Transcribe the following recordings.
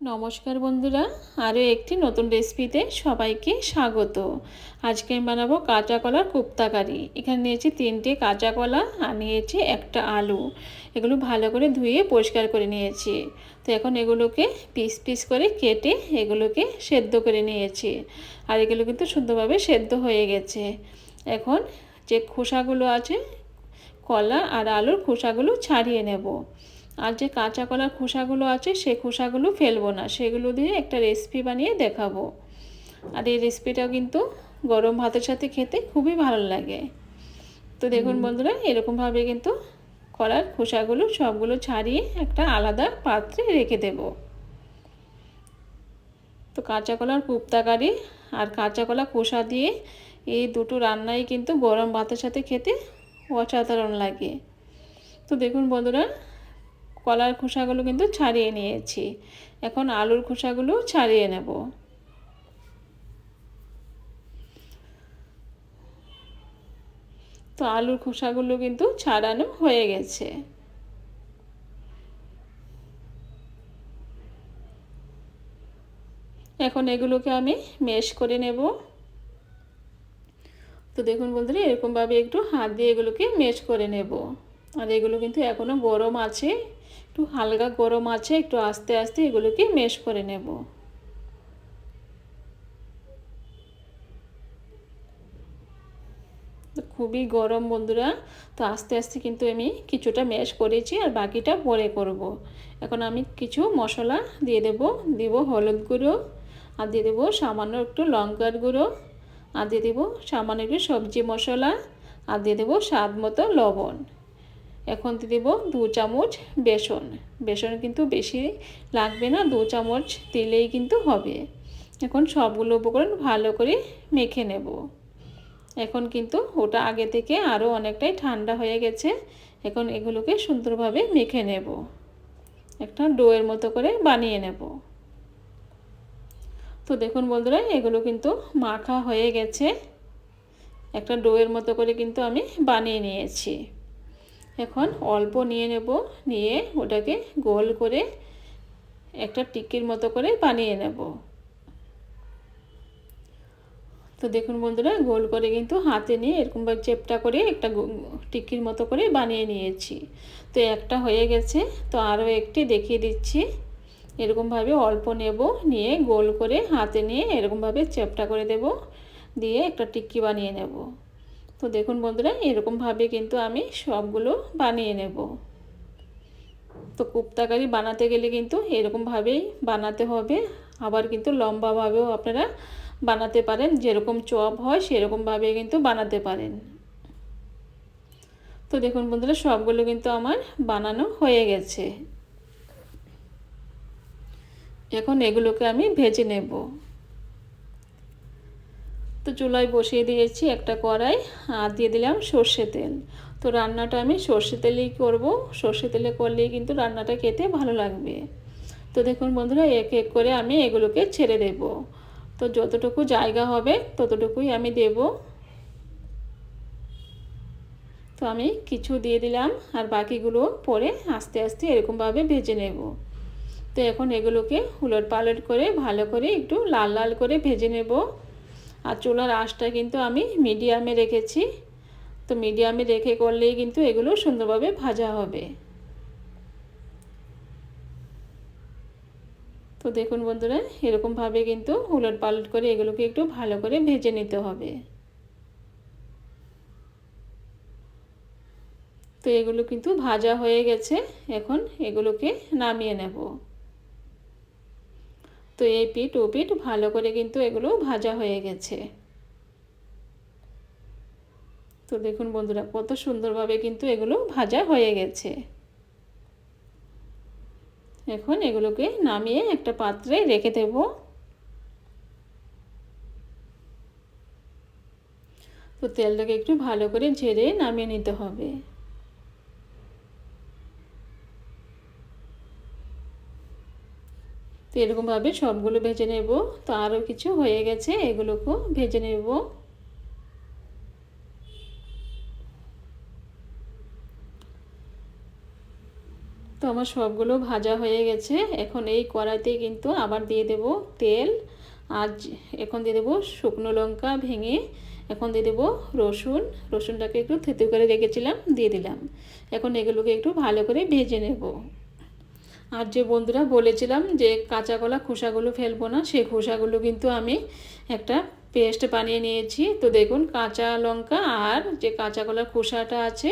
নমস্কার বন্ধুরা, আরও একটি নতুন রেসিপিতে সবাইকে স্বাগত। আজকে আমি বানাবো কাঁচা কলার কুপ্তা কারি এখানে নিয়েছি তিনটে কাঁচা কলা, আর নিয়েছি একটা আলু। এগুলো ভালো করে ধুয়ে পরিষ্কার করে নিয়েছি। তো এখন এগুলোকে পিস পিস করে কেটে এগুলোকে সেদ্ধ করে নিয়েছি। আর এগুলো কিন্তু সুন্দরভাবে সেদ্ধ হয়ে গেছে। এখন যে খোসাগুলো আছে, কলা আর আলুর খোসাগুলো ছাড়িয়ে নেব। আর যে কাঁচা কলার খোসাগুলো আছে সে খোসাগুলো ফেলব না। সেগুলো দিয়ে একটা রেসিপি বানিয়ে দেখাবো। আর এই রেসিপিটাও কিন্তু গরম ভাতের সাথে খেতে খুবই ভালো লাগে। তো দেখুন বন্ধুরা এরকমভাবে কিন্তু কলার খোসাগুলো সবগুলো ছাড়িয়ে একটা আলাদা পাত্রে রেখে দেব। তো কাঁচা কলার কুপ্তাকারি আর কাঁচা কলা খোসা দিয়ে এই দুটো রান্নাই কিন্তু গরম ভাতের সাথে খেতে অসাধারণ লাগে। তো দেখুন বন্ধুরা কলার খোসাগুলো কিন্তু ছাড়িয়ে নিয়েছি। এখন আলুর খোসাগুলো ছাড়িয়ে নেব। তো আলুর খোসাগুলো কিন্তু ছাড়ানো হয়ে গেছে। এখন এগুলোকে আমি মেশ করে নেব। তো দেখুন বন্ধুরা, এরকমভাবে একটু হাত দিয়ে এগুলোকে মেশ করে নেব। আর এগুলো কিন্তু এখনও গরম আছে। একটু হালকা গরম আছে, একটু আস্তে আস্তে এগুলোকে মেশ করে নেব খুবই গরম বন্ধুরা, তো আস্তে আস্তে কিন্তু আমি কিছুটা ম্যাশ করেছি আর বাকিটা পরে করব। এখন আমি কিছু মশলা দিয়ে দেব, দিব হলুদ গুঁড়ো আর দিয়ে দেবো সামান্য একটু লঙ্কার গুঁড়ো আর দিয়ে দেবো সামান্য একটু সবজি মশলা আর দিয়ে দেবো স্বাদ মতো লবণ এখন দেবো দু চামচ বেসন। বেসন কিন্তু বেশি লাগবে না, দু চামচ দিলেই কিন্তু হবে। এখন সবগুলো উপকরণ ভালো করে মেখে নেব। এখন কিন্তু ওটা আগে থেকে আরও অনেকটাই ঠান্ডা হয়ে গেছে, এখন এগুলোকে সুন্দরভাবে মেখে নেব। একটা ডোয়ের মতো করে বানিয়ে নেব। তো দেখুন বন্ধুরা, এগুলো কিন্তু মাখা হয়ে গেছে। একটা ডোয়ের মতো করে কিন্তু আমি বানিয়ে নিয়েছি। এখন অল্প নিয়ে নেব, নিয়ে ওটাকে গোল করে একটা টিকির মতো করে বানিয়ে নেব। তো দেখুন বন্ধুরা, গোল করে কিন্তু হাতে নিয়ে এরকমভাবে চেপটা করে একটা টিকির মতো করে বানিয়ে নিয়েছি। তো একটা হয়ে গেছে, তো আরও একটি দেখিয়ে দিচ্ছি। এরকমভাবে অল্প নেব, নিয়ে গোল করে হাতে নিয়ে এরকমভাবে চেপটা করে দেব, দিয়ে একটা টিক্কি বানিয়ে নেব। তো দেখুন বন্ধুরা, এরকমভাবে কিন্তু আমি সবগুলো বানিয়ে নেব। তো কুপ্তাকারি বানাতে গেলে কিন্তু এরকমভাবেই বানাতে হবে। আবার কিন্তু লম্বাভাবেও আপনারা বানাতে পারেন, যেরকম চপ হয় সেরকমভাবে কিন্তু বানাতে পারেন। তো দেখুন বন্ধুরা, সবগুলো কিন্তু আমার বানানো হয়ে গেছে। এখন এগুলোকে আমি ভেজে নেব। তো চুলায় বসিয়ে দিয়েছি একটা কড়াই আর দিয়ে দিলাম সর্ষে তেল। তো রান্নাটা আমি সর্ষে তেলেই করব। সর্ষে তেলে করলেই কিন্তু রান্নাটা খেতে ভালো লাগবে। তো দেখুন বন্ধুরা, এক এক করে আমি এগুলোকে ছেড়ে দেব। তো যতটুকু জায়গা হবে ততটুকুই আমি দেব। তো আমি কিছু দিয়ে দিলাম আর বাকিগুলো পরে আস্তে আস্তে এরকমভাবে ভেজে নেব। তো এখন এগুলোকে উলট পালট করে ভালো করে একটু লাল লাল করে ভেজে নেব। আর চুলার আঁশটা কিন্তু আমি মিডিয়ামে রেখেছি। তো মিডিয়ামে রেখে করলেই কিন্তু এগুলো সুন্দরভাবে ভাজা হবে। তো দেখুন বন্ধুরা, এরকমভাবে কিন্তু উলট পালট করে এগুলোকে একটু ভালো করে ভেজে নিতে হবে। তো এগুলো কিন্তু ভাজা হয়ে গেছে, এখন এগুলোকে নামিয়ে নেব। তো এই পিঠ ও পিঠ ভালো করে কিন্তু এগুলো ভাজা হয়ে গেছে। তো দেখুন বন্ধুরা, কত সুন্দরভাবে কিন্তু এগুলো ভাজা হয়ে গেছে। এখন এগুলোকে নামিয়ে একটা পাত্রে রেখে দেব। তো তেলটাকে একটু ভালো করে ঝেড়ে নামিয়ে নিতে হবে। তো এরকমভাবে সবগুলো ভেজে নেব। তো আরও কিছু হয়ে গেছে, এগুলোকেও ভেজে নেব। তো আমার সবগুলো ভাজা হয়ে গেছে। এখন এই কড়াইতে কিন্তু আবার দিয়ে দেব তেল। আর এখন দিয়ে দেবো শুকনো লঙ্কা ভেঙে, এখন দিয়ে দেবো রসুন। রসুনটাকে একটু থেতু করে রেখেছিলাম, দিয়ে দিলাম। এখন এগুলোকে একটু ভালো করে ভেজে নেব। আর যে বন্ধুরা বলেছিলাম যে কাঁচা কলা খোসাগুলো ফেলব না সেই খোসাগুলো কিন্তু আমি একটা পেস্ট বানিয়ে নিয়েছি। তো দেখুন, কাঁচা লঙ্কা আর যে কাঁচা কলার খোসাটা আছে,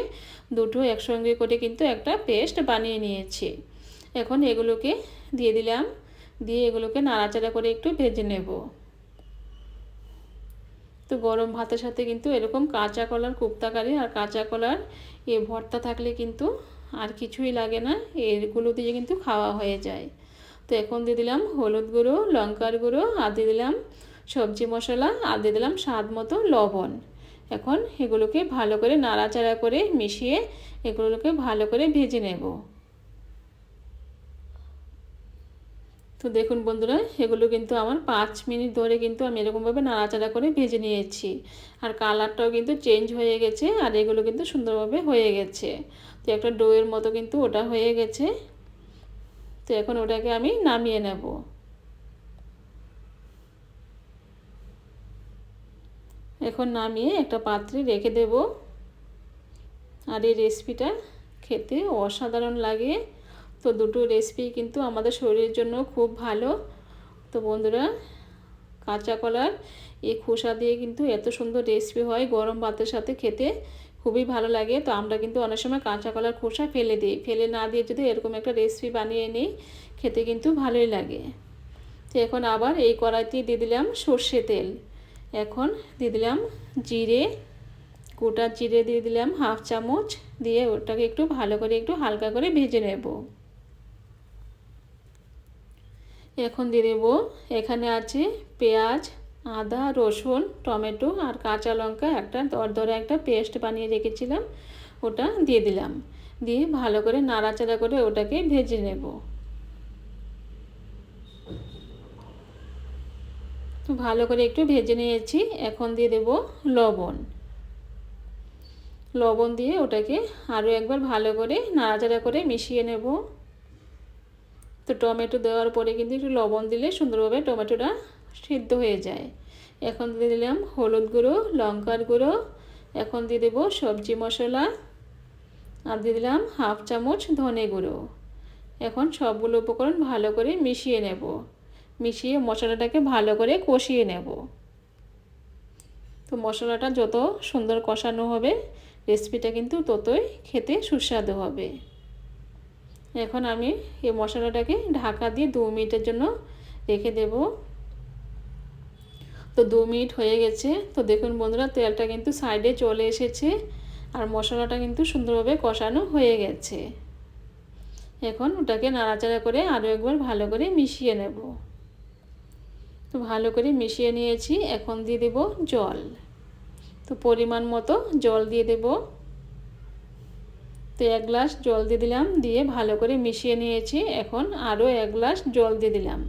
দুটো একসঙ্গে করে কিন্তু একটা পেস্ট বানিয়ে নিয়েছি। এখন এগুলোকে দিয়ে দিলাম, দিয়ে এগুলোকে নাড়াচাড়া করে একটু ভেজে নেব। তো গরম ভাতের সাথে কিন্তু এরকম কাঁচা কলার কুপ্তাকারি আর কাঁচা কলার এ ভর্তা থাকলে কিন্তু আর কিছুই লাগে না এরগুলো দিয়ে কিন্তু খাওয়া হয়ে যায়। তো এখন দিয়ে দিলাম হলুদ গুঁড়ো, লঙ্কার গুঁড়ো, আর দিয়ে দিলাম সবজি মশলা, আর দিয়ে দিলাম স্বাদ মতো লবণ। এখন এগুলোকে ভালো করে নাড়াচাড়া করে মিশিয়ে এগুলোকে ভালো করে ভেজে নেব। তো দেখুন বন্ধুরা এগুলো কিন্তু আমার পাঁচ মিনিট ধরে কিন্তু আমি এরকমভাবে নাড়াচাড়া করে ভেজে নিয়েছি। আর কালারটাও কিন্তু চেঞ্জ হয়ে গেছে আর এগুলো কিন্তু সুন্দরভাবে হয়ে গেছে। তো একটা ডোয়ের মতো কিন্তু ওটা হয়ে গেছে। তো এখন ওটাকে আমি নামিয়ে নেব। এখন নামিয়ে একটা পাত্রে রেখে দেব। আর এই রেসিপিটা খেতে অসাধারণ লাগে। তো দুটো রেসিপি কিন্তু আমাদের শরীরের জন্য খুব ভালো। তো বন্ধুরা, কাঁচা কলার এই খোসা দিয়ে কিন্তু এত সুন্দর রেসিপি হয় গরম ভাতের সাথে খেতে, খুবই ভালো লাগে। তো আমরা কিন্তু অনেক সময় কাঁচা কলার খোসা ফেলে দিই। ফেলে না দিয়ে যদি এরকম একটা রেসিপি বানিয়ে নিই, খেতে কিন্তু ভালোই লাগে। তো এখন আবার এই কড়াইতে দিয়ে দিলাম সর্ষে তেল। এখন দিয়ে দিলাম জিরে, গোটা জিরে দিয়ে দিলাম হাফ চামচ, দিয়ে ওটাকে একটু ভালো করে একটু হালকা করে ভেজে নেব। এখন দিয়ে দেবো। এখানে আছে পেঁয়াজ, আদা, রসুন, টমেটো আর কাঁচা লঙ্কা একটা। দরদরে একটা পেস্ট বানিয়ে রেখেছিলাম, ওটা দিয়ে দিলাম। দিয়ে ভালো করে নাড়াচাড়া করে ওটাকে ভেজে নেব। তো ভালো করে একটু ভেজে নিয়েছি। এখন দিয়ে দেব লবণ। লবণ দিয়ে ওটাকে আরও একবার ভালো করে নাড়াচাড়া করে মিশিয়ে নেব। তো টমেটো দেওয়ার পরে কিন্তু একটু লবণ দিলে সুন্দরভাবে টমেটোটা সিদ্ধ হয়ে যায়। এখন দিয়ে দিলাম হলুদ গুঁড়ো, লঙ্কার গুঁড়ো, এখন দিয়ে দেবো সবজি মশলা আর দিয়ে দিলাম হাফ চামচ ধনে গুঁড়ো। এখন সবগুলো উপকরণ ভালো করে মিশিয়ে নেব। মিশিয়ে মশলাটাকে ভালো করে কষিয়ে নেব। তো মশলাটা যত সুন্দর কষানো হবে রেসিপিটা কিন্তু ততই খেতে সুস্বাদু হবে। এখন আমি এই মশলাটাকে ঢাকা দিয়ে দু মিনিটের জন্য রেখে দেব। তো দু মিনিট হয়ে গেছে। তো দেখুন বন্ধুরা, তেলটা কিন্তু সাইডে চলে এসেছে আর মশলাটা কিন্তু সুন্দরভাবে কষানো হয়ে গেছে। এখন ওটাকে নাড়াচাড়া করে আরও একবার ভালো করে মিশিয়ে নেব। তো ভালো করে মিশিয়ে নিয়েছি। এখন দিয়ে দেব জল। তো পরিমাণ মতো জল দিয়ে দেব। তো এক গ্লাস জল দিয়ে দিলাম, দিয়ে ভালো করে মিশিয়ে নিয়েছি। এখন আরও এক গ্লাস জল দিয়ে দিলাম।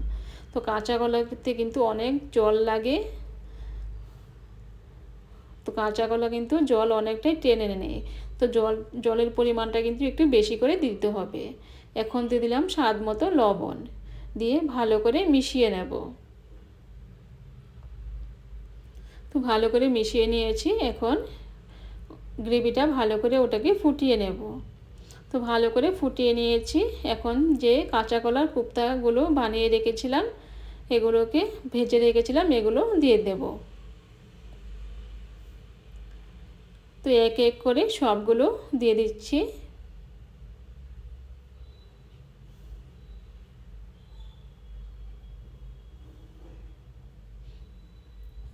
তো কাঁচা কলাতে কিন্তু অনেক জল লাগে। তো কাঁচা কলা কিন্তু জল অনেকটাই টেনে নেয়। তো জল, জলের পরিমাণটা কিন্তু একটু বেশি করে দিতে হবে। এখন দিয়ে দিলাম স্বাদ মতো লবণ। দিয়ে ভালো করে মিশিয়ে নেব। তো ভালো করে মিশিয়ে নিয়েছি। এখন গ্রেভিটা ভালো করে ওটাকে ফুটিয়ে নেব। তো ভালো করে ফুটিয়ে নিয়েছি। এখন যে কাঁচা কলার কুপ্তাগুলো বানিয়ে রেখেছিলাম, এগুলোকে ভেজে রেখেছিলাম, এগুলো দিয়ে দেব। তো এক এক করে সবগুলো দিয়ে দিচ্ছি।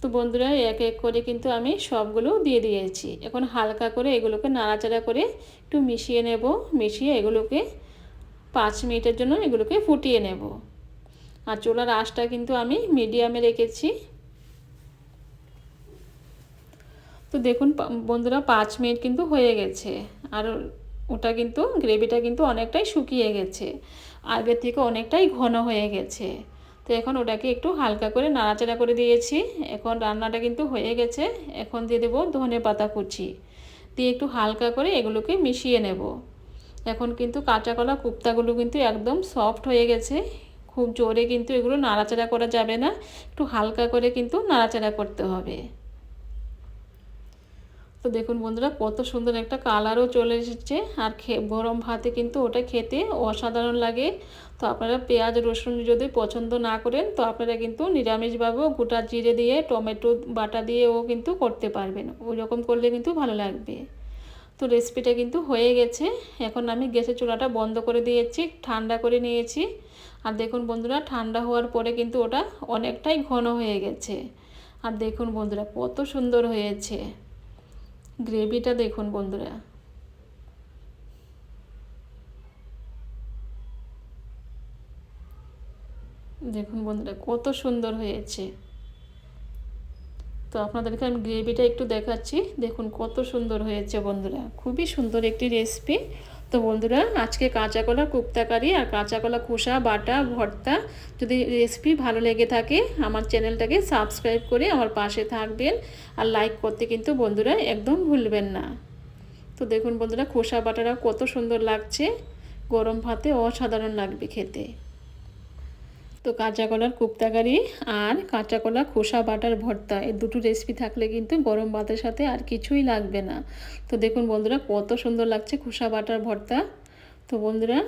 তো বন্ধুরা, এক এক করে কিন্তু আমি সবগুলো দিয়ে দিয়েছি। এখন হালকা করে এগুলোকে নাড়াচাড়া করে একটু মিশিয়ে নেব। মিশিয়ে এগুলোকে পাঁচ মিনিটের জন্য এগুলোকে ফুটিয়ে নেব। আর চুলার আঁশটা কিন্তু আমি মিডিয়ামে রেখেছি। তো দেখুন বন্ধুরা, পাঁচ মিনিট কিন্তু হয়ে গেছে। আর ওটা কিন্তু, গ্রেভিটা কিন্তু অনেকটাই শুকিয়ে গেছে। আগের থেকে অনেকটাই ঘন হয়ে গেছে। তো এখন ওটাকে একটু হালকা করে নাড়াচাড়া করে দিয়েছি। এখন রান্নাটা কিন্তু হয়ে গেছে। এখন দিয়ে দেবো ধনে পাতা কুচি। দিয়ে একটু হালকা করে এগুলোকে মিশিয়ে নেব। এখন কিন্তু কাঁচা কলা কুপ্তাগুলো কিন্তু একদম সফট হয়ে গেছে। খুব জোরে কিন্তু এগুলো নাড়াচাড়া করা যাবে না। একটু হালকা করে কিন্তু নাড়াচাড়া করতে হবে। তো দেখুন বন্ধুরা, কত সুন্দর একটা কালারও চলে এসেছে। আর গরম ভাতে কিন্তু ওটা খেতে অসাধারণ লাগে। তো আপনারা পেঁয়াজ, রসুন যদি পছন্দ না করেন, তো আপনারা কিন্তু নিরামিষভাবেও গোটা জিরে দিয়ে, টমেটো বাটা দিয়েও কিন্তু করতে পারবেন। ওই রকম করলে কিন্তু ভালো লাগবে। তো রেসিপিটা কিন্তু হয়ে গেছে। এখন আমি গ্যাসের চুলাটা বন্ধ করে দিয়েছি, ঠান্ডা করে নিয়েছি। আর দেখুন বন্ধুরা, ঠান্ডা হওয়ার পরে কিন্তু ওটা অনেকটাই ঘন হয়ে গেছে। আর দেখুন বন্ধুরা, কত সুন্দর হয়েছে। গ্রেভিটা দেখুন বন্ধুরা। দেখুন বন্ধুরা, কত সুন্দর হয়েছে। তো আপনাদেরকে আমি গ্রেভিটা একটু দেখাচ্ছি। দেখুন কত সুন্দর হয়েছে বন্ধুরা। খুবই সুন্দর একটি রেসিপি তো বন্ধুরা, আজকে কাঁচা কলা কুপ্তাকারি আর কাঁচা কলা খোসা, বাটা, ভর্তা যদি রেসিপি ভালো লেগে থাকে, আমার চ্যানেলটাকে সাবস্ক্রাইব করে আমার পাশে থাকবেন আর লাইক করতে কিন্তু বন্ধুরা একদম ভুলবেন না। তো দেখুন বন্ধুরা, খোসা বাটারা কত সুন্দর লাগছে। গরম ভাতে অসাধারণ লাগবে খেতে। তো কাঁচা কলার কুপ্তাকারি আর কাঁচা কলা, খোসা, বাটার, ভর্তা এই দুটো রেসিপি থাকলে কিন্তু গরম ভাতের সাথে আর কিছুই লাগবে না। তো দেখুন বন্ধুরা, কত সুন্দর লাগছে খোসা, বাটার, ভর্তা। তো বন্ধুরা,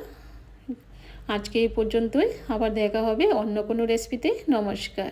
আজকে এই পর্যন্তই। আবার দেখা হবে অন্য কোনো রেসিপিতে নমস্কার।